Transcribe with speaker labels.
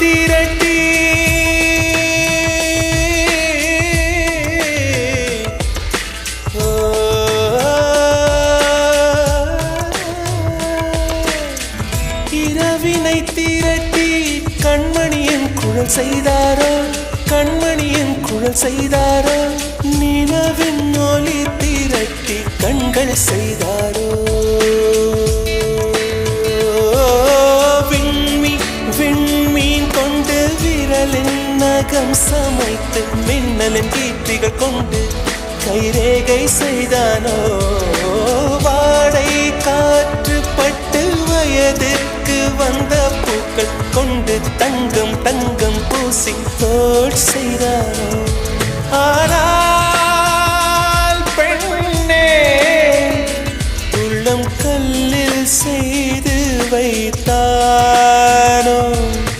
Speaker 1: திரட்டி இரவினை திரட்டி கண்மணியின் குழல் செய்தாரோ? கண்மணியின் குழல் செய்தாரோ? உலகம் சமைத்து மின்னலின் கீர்த்திகள் கொண்டு கைரேகை செய்தானோ? வாடை காற்று பட்டு வயதிற்கு வந்த பூக்கள் கொண்டு தங்கம் தங்கம் பூசி தோல் செய்தானோ? ஆனால் பெண்ணே உள்ளம் கல்லில் செய்து வைத்தார்